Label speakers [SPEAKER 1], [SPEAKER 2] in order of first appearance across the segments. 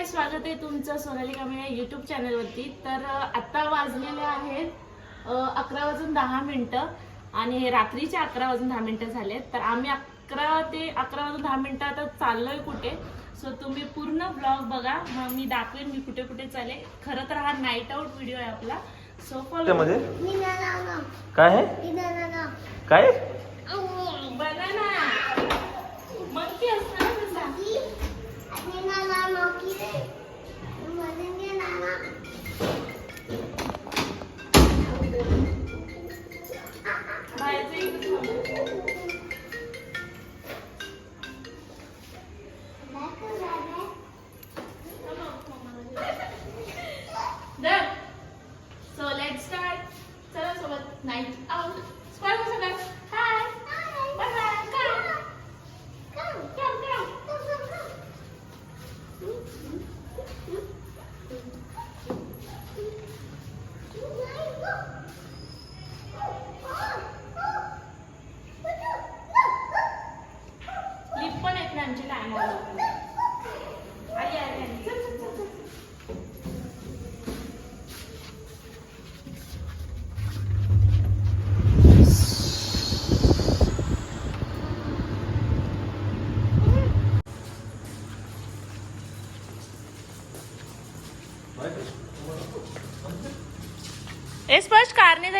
[SPEAKER 1] गाय स्वागत आहे तुमचं सोनाली कांबळे युट्यूब चॅनलवरती तर आत्ता वाजलेले आहेत अकरा वाजून दहा मिनिटं आणि हे रात्रीचे अकरा वाजून दहा मिनिटं झालेत. तर आम्ही अकरा ते अकरा वाजून दहा मिनिटं आता चाललोय कुठे? सो तुम्ही पूर्ण ब्लॉग बघा. मग मी दाखवेन मी कुठे कुठे चालेल. खरं तर हा नाईट आउट व्हिडिओ आहे आपला. सो फॉलो
[SPEAKER 2] काय आहे? काय
[SPEAKER 1] बनाना मंकी असतं ना 妈妈毛衣，我今天来了。买这个。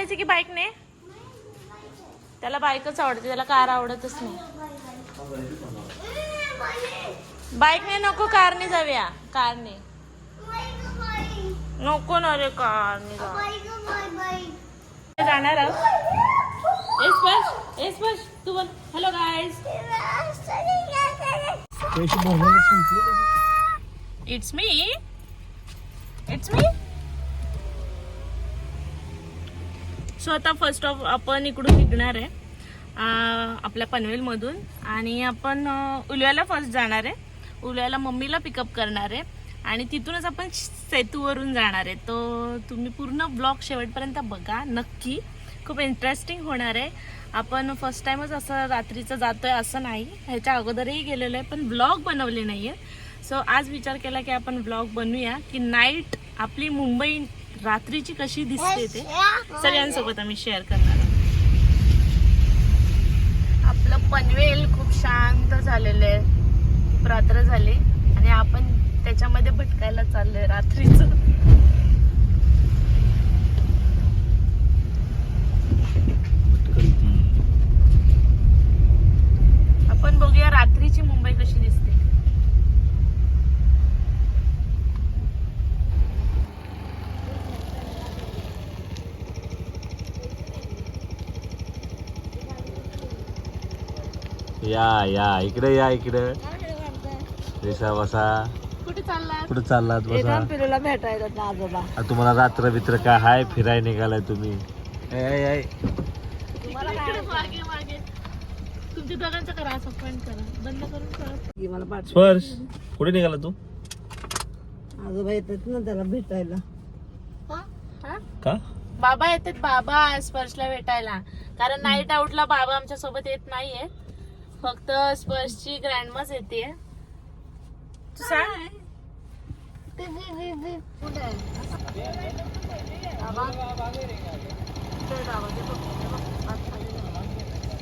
[SPEAKER 1] जायचं की बाईकने? त्याला बाईकच आवडते त्याला कार आवडतच नाही. बाईकने नको कारने जाऊया कारने. नको ना रे कारने जाणार तू बोल. Hello guys it's me it's me so आता फर्स्ट ऑफ आपण इकडून निघणार आहे आपल्या पनवेलमधून. आणि आपण उलव्याला फर्स्ट जाणार आहे. उलव्याला मम्मीला पिकअप करणार आहे. आणि तिथूनच आपण सेतूवरून जाणार आहे. तो तुम्ही पूर्ण ब्लॉग शेवटपर्यंत बघा नक्की. खूप इंटरेस्टिंग होणार आहे. आपण फर्स्ट टाइमच असं रात्रीचं जातोय असं नाही. ह्याच्या अगोदरही गेलेलो आहे पण ब्लॉग बनवले नाही आहे सो आज विचार केला की आपण ब्लॉग बनवूया की नाईट आपली मुंबई रात्रीची कशी दिसते ते सगळ्यांसोबत आम्ही शेअर करणार. आपलं पनवेल खूप शांत झालेलं आहे. खूप रात्र झाली आणि आपण त्याच्यामध्ये भटकायला चाललोय रात्रीच आपण बघूया रात्रीची मुंबई कशी दिसते
[SPEAKER 2] या या. इकडे या इकडे. रेषा बसा.
[SPEAKER 1] कुठे चालला
[SPEAKER 2] कुठे चाललात? बसा.
[SPEAKER 1] भेटायला आजोबा.
[SPEAKER 2] तुम्हाला रात्र बित्र काय? हाय फिराय निघालाय तुम्ही. स्पर्श कुठे निघाला तू?
[SPEAKER 3] आजोबा येतात ना त्याला भेटायला.
[SPEAKER 1] हा?
[SPEAKER 2] का?
[SPEAKER 1] बाबा येतात बाबा स्पर्शला भेटायला. कारण नाईट आउटला बाबा आमच्यासोबत येत नाहीये फक्त स्पर्शची ग्रँडमाच येते. तू सांग.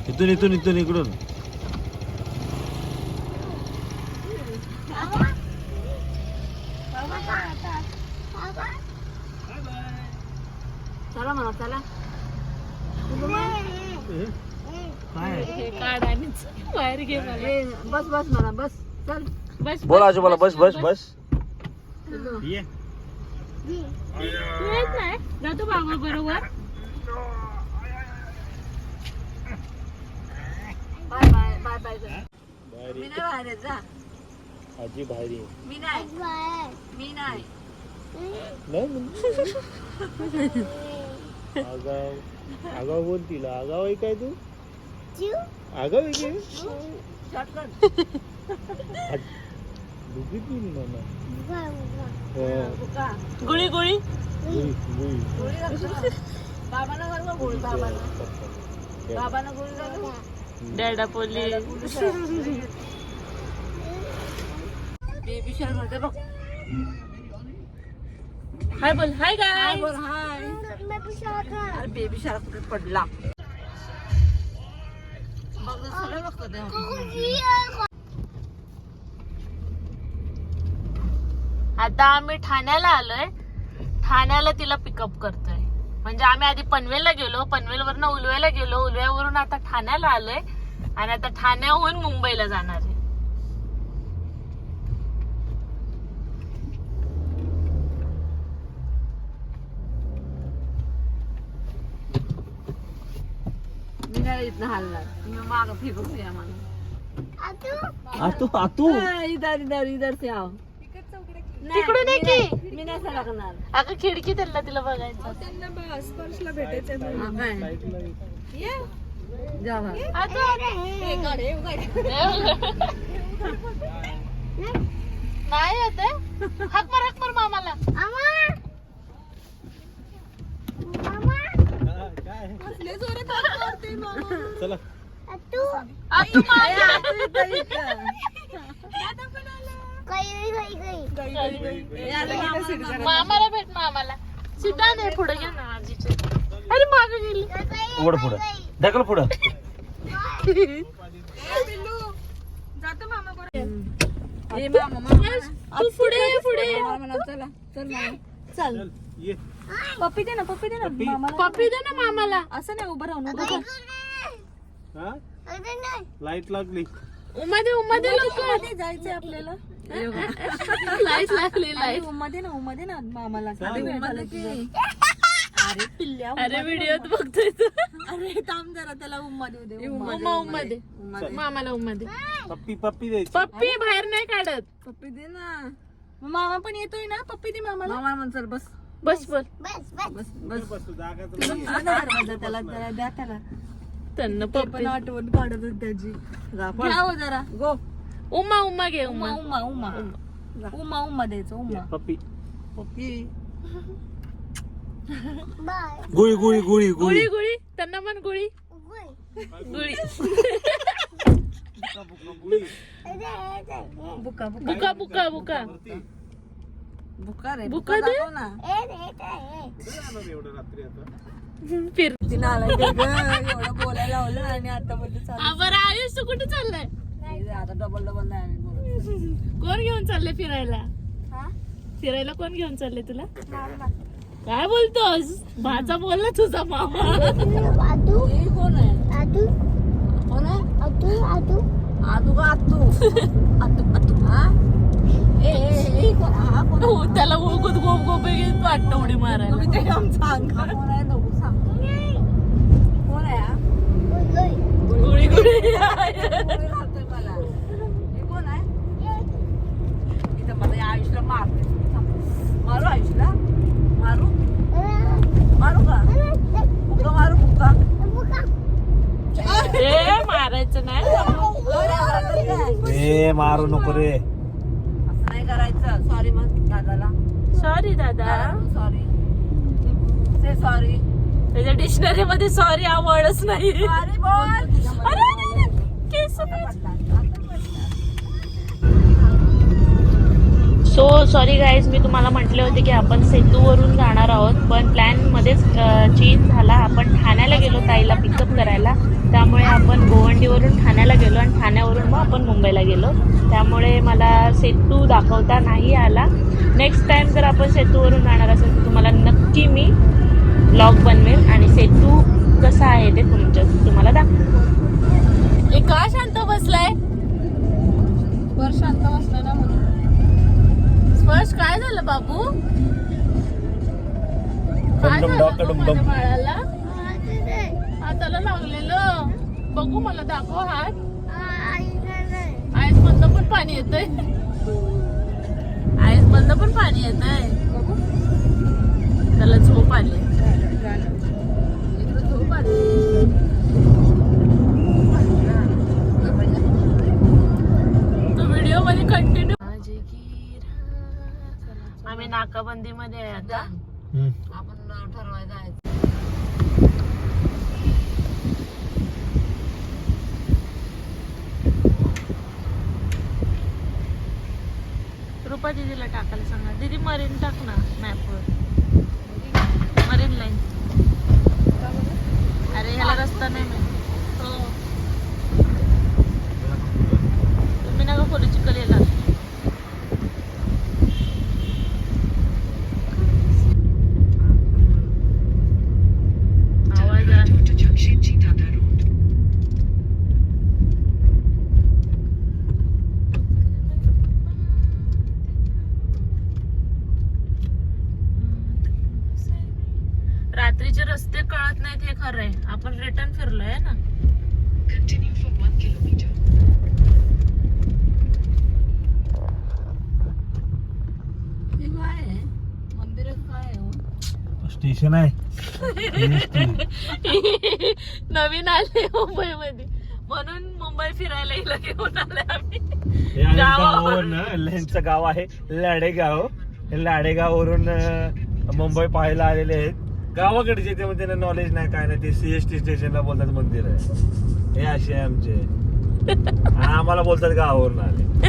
[SPEAKER 2] इथून इथून इथून इकडून
[SPEAKER 3] चला म्हणा चला
[SPEAKER 2] काय
[SPEAKER 1] हे काढ आणि चल, बाहेर घे मला
[SPEAKER 3] ए, बस बस म्हणा बस. चल.
[SPEAKER 1] बस
[SPEAKER 2] बोल आजोबाला बस बस बस
[SPEAKER 1] जातो बाबा बरोबर.
[SPEAKER 3] बाय बाय बाय बाय कर. मी नाही बाहेर येत, जा.
[SPEAKER 2] आजी बाहेर ये.
[SPEAKER 3] मी नाही. मी नाही.
[SPEAKER 2] आगाव आगाव बोल तिला आगाव आहे काय तू? आगाव आहे की?
[SPEAKER 1] गुळी गुळी. डॅडा पोलीस
[SPEAKER 3] बेबी शर्टमध्ये बघ.
[SPEAKER 1] हाय बोल हाय
[SPEAKER 3] हाय
[SPEAKER 1] गाय
[SPEAKER 3] बोल हाय. बेबी शार्क कुठे पडला?
[SPEAKER 1] आता आम्ही ठाण्याला आलोय. ठाण्याला तिला पिकअप करतोय. म्हणजे आम्ही आधी पनवेलला गेलो पनवेल पनवेलवरनं उलव्याला गेलो. उलव्यावरून आता ठाण्याला आलोय. आणि आता ठाण्याहून मुंबईला जाणार आहे.
[SPEAKER 3] इथनं हलणार. माग फिरून या मला
[SPEAKER 2] आतू? आतू
[SPEAKER 3] इधर इधर इधर से आओ.
[SPEAKER 1] तिकडून ये की
[SPEAKER 3] मी नाही सरकणार.
[SPEAKER 1] अगं खिडकी त्यांना तिला बघायचं.
[SPEAKER 3] हा, काय? जा बा.
[SPEAKER 1] नाही येते हाक मार हाक मार मामाला.
[SPEAKER 2] चला.
[SPEAKER 1] मामाला भेट मामाला नाही पुढे घे ना आजीचे. अरे माग गेली.
[SPEAKER 2] ओढ पुढं. ढकल पुढं.
[SPEAKER 3] मामा मामा
[SPEAKER 1] तू पुढे पुढे
[SPEAKER 3] म्हणा, चला
[SPEAKER 2] ये.
[SPEAKER 3] पप्पी दे ना पप्पी दे ना
[SPEAKER 2] पप्पी.
[SPEAKER 3] मामाला.
[SPEAKER 1] पप्पी दे ना मामाला.
[SPEAKER 3] असं नाही उभं राहून उभं राहून
[SPEAKER 2] हा? लाइट लागली.
[SPEAKER 1] उमा दे उमा दे लवकर.
[SPEAKER 3] मध्ये जायचंय आपल्याला.
[SPEAKER 1] लाइट लागली लाइट.
[SPEAKER 3] उम्मा दे ना उम्मा दे ना मामाला? अरे पिल्ल्या
[SPEAKER 1] अरे व्हिडिओत बघतोय तू.
[SPEAKER 3] अरे थांब जरा त्याला उम्मा देऊ. दे उम्मा
[SPEAKER 1] उमा उमा दे
[SPEAKER 3] उम्मा दे
[SPEAKER 1] मामाला उमा दे
[SPEAKER 2] पप्पी पप्पी द्यायची.
[SPEAKER 1] पप्पी बाहेर नाही काढत.
[SPEAKER 3] पप्पी दे ना. मामा पण येतोय ना? पप्पी दे मामाला. मामा म्हण चल बस.
[SPEAKER 1] बस
[SPEAKER 3] बस बस.
[SPEAKER 2] बस
[SPEAKER 3] दरवाजा त्याला त्याला द्या त्याला.
[SPEAKER 1] त्यांना
[SPEAKER 3] ते
[SPEAKER 1] पप्पी.
[SPEAKER 3] पण आठवण काढत होती त्याची. घ्या हो जरा. गो.
[SPEAKER 1] उमा उमा घे
[SPEAKER 3] उम्मा
[SPEAKER 1] उमा
[SPEAKER 3] उम्मा उम्मा उम्मा उम्मा द्यायचं उम्मा
[SPEAKER 2] पप्पी.
[SPEAKER 3] पप्पी.
[SPEAKER 2] गुळी गुळी गुळी
[SPEAKER 1] गुळी. गुळी त्यांना पण गुळी. गुळी.
[SPEAKER 2] गुळी.
[SPEAKER 3] बुका बुका.
[SPEAKER 1] बुका बुका बुका
[SPEAKER 3] बुका रे
[SPEAKER 1] बुका दे.
[SPEAKER 3] दाखव ना.
[SPEAKER 2] एवढं रात्री आता?
[SPEAKER 1] फिर
[SPEAKER 3] तिने आलाय ते ग, एवढं बोलायला लावलं आणि आता मध्ये
[SPEAKER 1] आ, बरं आयुष तू कुठे चाललाय?
[SPEAKER 3] चालू आता डबल डबल नाही आम्ही बोलत.
[SPEAKER 1] कोण घेऊन चालले फिरायला? फिरायला कोण घेऊन चालले तुला? काय बोलतोस? भाचा बोलला तुझा मामा.
[SPEAKER 3] हे कोण आहे? कोण आहे? आदू का आतू आतू आतू हा? हा कोण
[SPEAKER 1] हो, त्याला गोप गोप घेऊन वाटतं उडी मारायला.
[SPEAKER 3] ते काम सांग. कोण आहे?
[SPEAKER 1] गुळी गुळी.
[SPEAKER 3] कोणी इथं मला आयुषला मारते मारू मारू मारू? का? बुका मारू बुका
[SPEAKER 1] ए मारायचं नाही.
[SPEAKER 2] मारू नको रे
[SPEAKER 3] असं नाही करायचं सॉरी मग दादाला
[SPEAKER 1] सॉरी दादा.
[SPEAKER 3] सॉरी से सॉरी
[SPEAKER 1] त्याच्या डिक्शनरी मध्ये सॉरी हा वर्डच नाही.
[SPEAKER 3] सॉरी बोल
[SPEAKER 1] अरे, अरे, अरे, केस सो सॉरी गाईज मी तुम्हाला म्हटले होते की आपण सेतूवरून जाणार आहोत पण प्लॅन मध्येच चेंज झाला. आपण ठाण्याला गेलो ताईला पिकअप करायला. त्यामुळे आपण गोवंडीवरून ठाण्याला गेलो आणि ठाण्यावरून मग आपण मुंबईला गेलो. त्यामुळे मला सेतू दाखवता नाही आला. नेक्स्ट टाइम जर आपण सेतूवरून जाणार असेल तर तुम्हाला नक्की मी ब्लॉग बनवेल आणि सेतू कसा आहे ते तुमच्या तुम्हाला दाखव ए का शांत बसलाय?
[SPEAKER 3] वर शांत बसला ना म्हणून.
[SPEAKER 1] स्पर्श काय झालं बाबू? काय झालं बाळाला? हाताला लागलेलं. बघू मला दाखव हात. आईस मधनं पण पाणी येतंय. मधनं पण पाणी येतंय त्याला झोप आली झोप आली कंटिन्यू आम्ही नाकाबंदी मध्ये आहे आता.
[SPEAKER 3] आपण ठरवायचं आहे.
[SPEAKER 1] कृपा दीदीला टाकायला सांगा दीदी मरीन टाक ना मॅपवर. मरीन लाईन अरे ह्याला रस्ता नाही माहीत. हो तुम्ही नका खोली चिकल येणार आवाज आहे रात्रीचे रस्ते कळत नाहीत हे खरं आहे आपण रिटर्न फिरलोय ना
[SPEAKER 3] हे काय आहे मंदिरात काय आहे हो?
[SPEAKER 2] स्टेशन आहे.
[SPEAKER 1] नवीन आले मुंबई मध्ये म्हणून मुंबई फिरायला घेऊन आले आम्ही.
[SPEAKER 2] गाव आहे लाडेगाव. लाडेगाववरून अं, मुंबई पाहायला आलेले आहेत. गावाकडचे ते म्हणजे त्यांना नॉलेज नाही काय नाही ते सीएसटी स्टेशनला बोलतात मंदिर आहे. हे असे आहे आमचे. आम्हाला बोलतात गावावरून आले.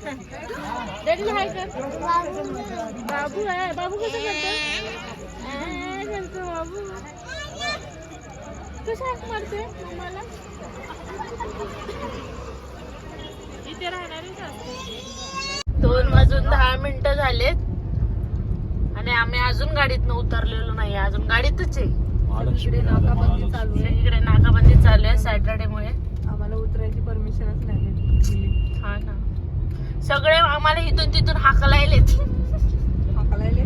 [SPEAKER 1] डॅडीला हाय कर बाबू आहे बाबू कसं करतो बाबू कसं हाक मारते मम्माला इथे राहणारच असते दोन वाजून दहा मिनिटं झालेत. आणि आम्ही अजून गाडीतनं उतरलेलो नाही. अजून गाडीतच आहे.
[SPEAKER 3] इकडे नाकाबंदी चालू आहे.
[SPEAKER 1] सगळीकडे नाकाबंदी चालू आहे. सॅटर्डे मुळे.
[SPEAKER 3] आम्हाला उतरायची परमिशनच नाही.
[SPEAKER 1] हा ना. सगळे आम्हाला इथून तिथून हाकलायलेत
[SPEAKER 3] हाकलायले?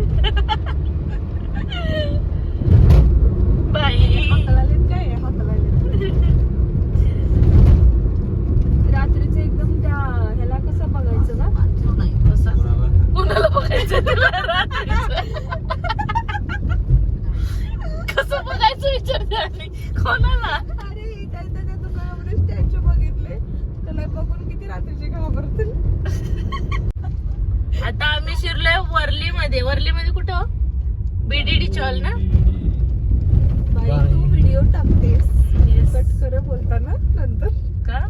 [SPEAKER 1] बाई.
[SPEAKER 3] हाकलायलेत काय? आहे? हाकलायलेत. रात्रीचं एकदम त्या ह्याला कसं बघायचं ना
[SPEAKER 1] कसं कुणाला बघायचं तुला रात्रीचं? कसं बघायचं विचारते कोणाला?
[SPEAKER 3] अरे इकडच्या त्या दुकानामध्ये स्टॅच्यू बघितले. त्याला बघून किती रात्रीचे घाबरतील.
[SPEAKER 1] आता आम्ही शिरलोय वर्ली मध्ये वर्ली मध्ये कुठं बीडीडी चॉल ना?
[SPEAKER 3] बाई तू व्हिडिओ टाकतेस. कट कर बोलताना नंतर.
[SPEAKER 1] का?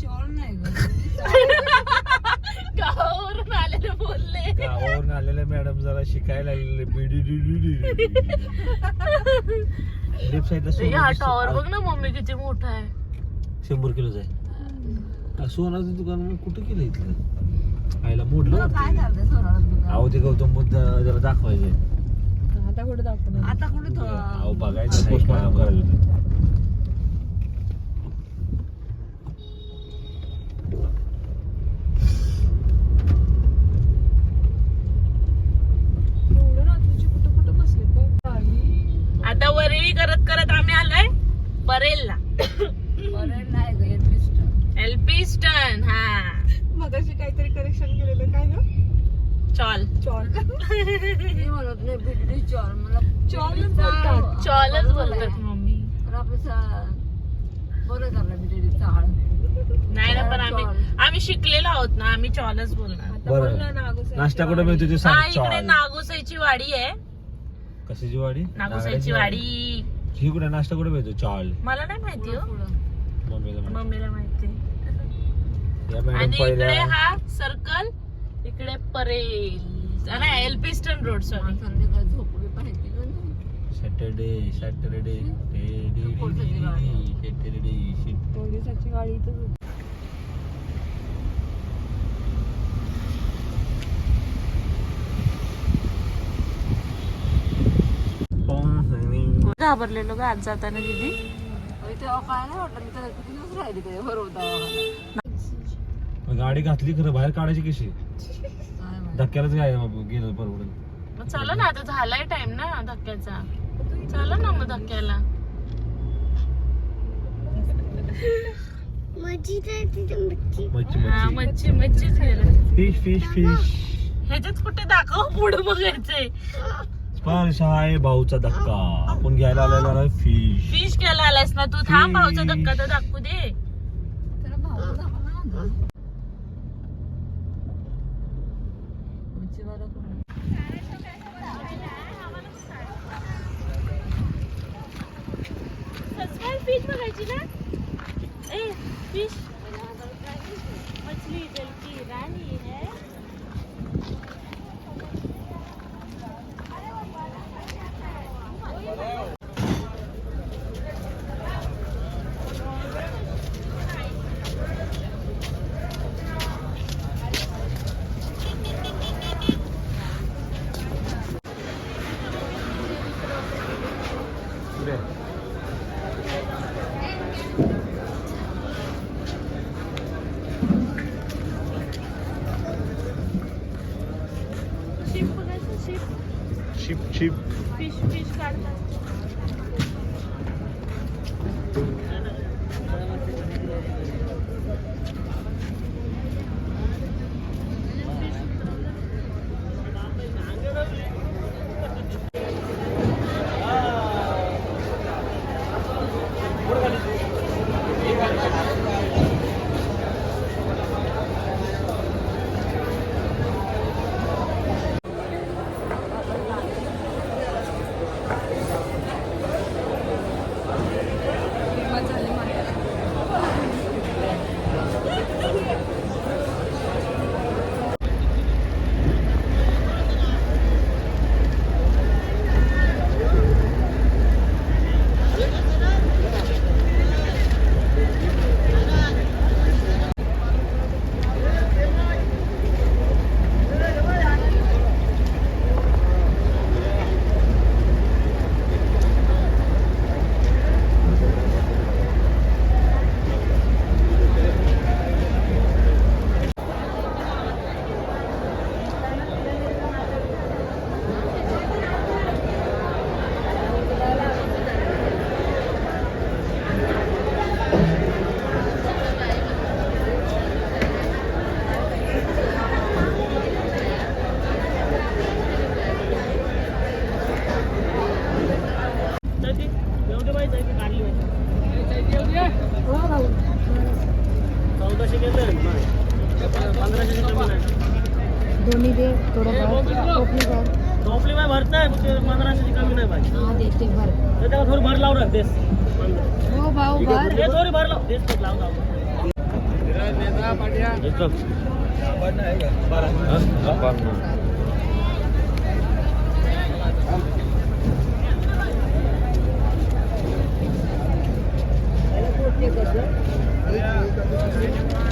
[SPEAKER 3] चॉल नाही
[SPEAKER 1] गावावरून आलेले बोलले.
[SPEAKER 2] गावावरून मॅडम जरा शिकायला लागलेले. बिडी लेफ्ट साईडला
[SPEAKER 1] हा टॉवर बघ ना मम्मी किती मोठा आहे.
[SPEAKER 2] शंभर किलोच आहे. हा, सोनाचं दुकान मग कुठं केलं इथलं? आईला मोडलं
[SPEAKER 3] काय सोनाला
[SPEAKER 2] अहो ते गौतम बुद्ध जरा दाखवायचे
[SPEAKER 3] आता कुठे दाखवणार? आता कुठे
[SPEAKER 2] अहो बघायचं का करायचं
[SPEAKER 3] एवढं रात्रीची कुठं कुठं बसले बाई
[SPEAKER 1] आता वरळी करत करत आम्ही आलोय परेलला
[SPEAKER 3] बरं नाही ग येत मिस्टर
[SPEAKER 1] एल्पिस्टन हा
[SPEAKER 3] मगाशी काहीतरी करेक्शन केलेलं काय ना
[SPEAKER 1] चॉल.
[SPEAKER 3] चॉल. मी म्हणत नाही बिडडी चॉल. मला चॉलच बोलतात.
[SPEAKER 1] चॉलच बोलतात मम्मी.
[SPEAKER 3] तर आपलं बरंच आपल्या बिडडी चाळ.
[SPEAKER 1] नाही ना पण आम्ही. आम्ही शिकलेलो आहोत ना आम्ही चॉलच बोलणार.
[SPEAKER 2] बरं. नाश्ता कुठं मिळतो ते
[SPEAKER 1] हा
[SPEAKER 2] सांग
[SPEAKER 1] इकडे
[SPEAKER 2] चॉल.
[SPEAKER 1] नागोसाईची वाडी आहे.
[SPEAKER 2] कशाची वाडी?
[SPEAKER 1] नागोसाईची वाडी.
[SPEAKER 2] ही कुठे नाश्ता कुठे मिळतो? चॉल.
[SPEAKER 1] मला नाही माहिती हो.
[SPEAKER 2] मम्मीला माहिती.
[SPEAKER 1] मम्मीला माहिती. आणि इकडे हा सर्कल इकडे परेल नाही Elphinstone road sorry?
[SPEAKER 2] Saturday Saturday? Saturday
[SPEAKER 3] पोलिसाची गाडी.
[SPEAKER 1] घाबरलेलो ग आज जाताना दिदी
[SPEAKER 2] गाडी घातली खरं बाहेर काढायची कशी?
[SPEAKER 3] काय.
[SPEAKER 2] धक्क्यालाच गाय गेलं परवडत
[SPEAKER 1] मग चला ना आता झालाय टाइम ना धक्क्याचा. चला ना मग धक्क्याला.
[SPEAKER 2] मच्छी
[SPEAKER 1] हा
[SPEAKER 2] मच्छी.
[SPEAKER 1] मच्छी मच्छीच गेलं.
[SPEAKER 2] फिश फिश फिश
[SPEAKER 1] ह्याच्यात कुठे दाखव पुढे बघायचंय.
[SPEAKER 2] स्पर्श आहे भाऊचा धक्का. आपण घ्यायला आलेला ना फिश
[SPEAKER 1] फिश घ्यायला आलायस ना तू? थांब भाऊचा. धक्का तर दाखवू दे.
[SPEAKER 3] त्याला भाऊ दाखवला ना बीच में
[SPEAKER 1] गई थी ना ए
[SPEAKER 4] बीच पंधराशे कमी नाही पाहिजे
[SPEAKER 5] हा देते भर.
[SPEAKER 4] त्याच्यावर थोडी भर लाव राख देस.
[SPEAKER 5] हो भाऊ भर.
[SPEAKER 4] हे थोडी भर लाव देस लाव लाव
[SPEAKER 2] अकराशे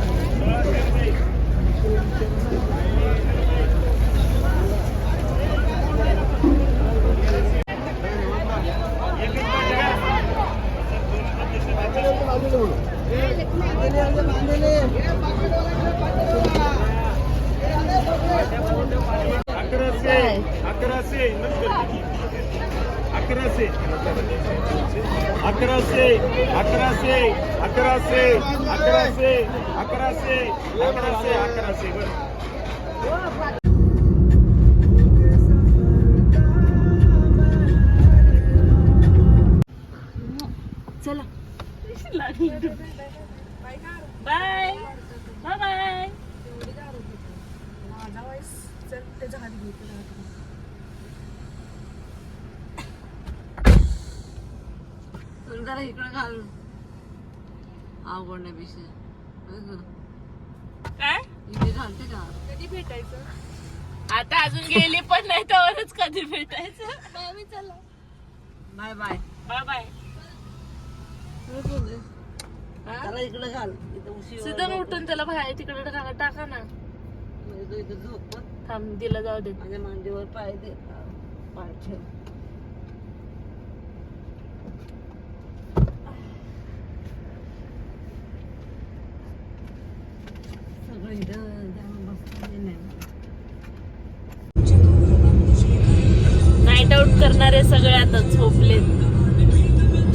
[SPEAKER 1] चल
[SPEAKER 3] त्याच्या हात जरा इकडं घाल आवडण्यापेक्षा
[SPEAKER 1] काय?
[SPEAKER 3] इथे घालते का?
[SPEAKER 1] कधी भेटायचं? आता अजून गेली पण नाही तरच कधी भेटायचं? चला
[SPEAKER 3] बाय बाय.
[SPEAKER 1] Bye bye.
[SPEAKER 3] त्याला इकडे घाल. इथं उशी
[SPEAKER 1] उठून त्याला बाहेर तिकडे टाका टाका ना.
[SPEAKER 3] झोप.
[SPEAKER 1] थांब दिला जाऊ दे.
[SPEAKER 3] माझ्या मांडीवर पाय दे. पाय ठेव. सगळं इथं जाऊन बसता येत नाही
[SPEAKER 1] सगळे आता झोपलेत.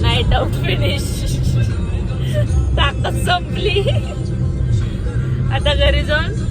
[SPEAKER 1] नाईट आउट फिनिश ताकद संपली. आता घरी जाऊन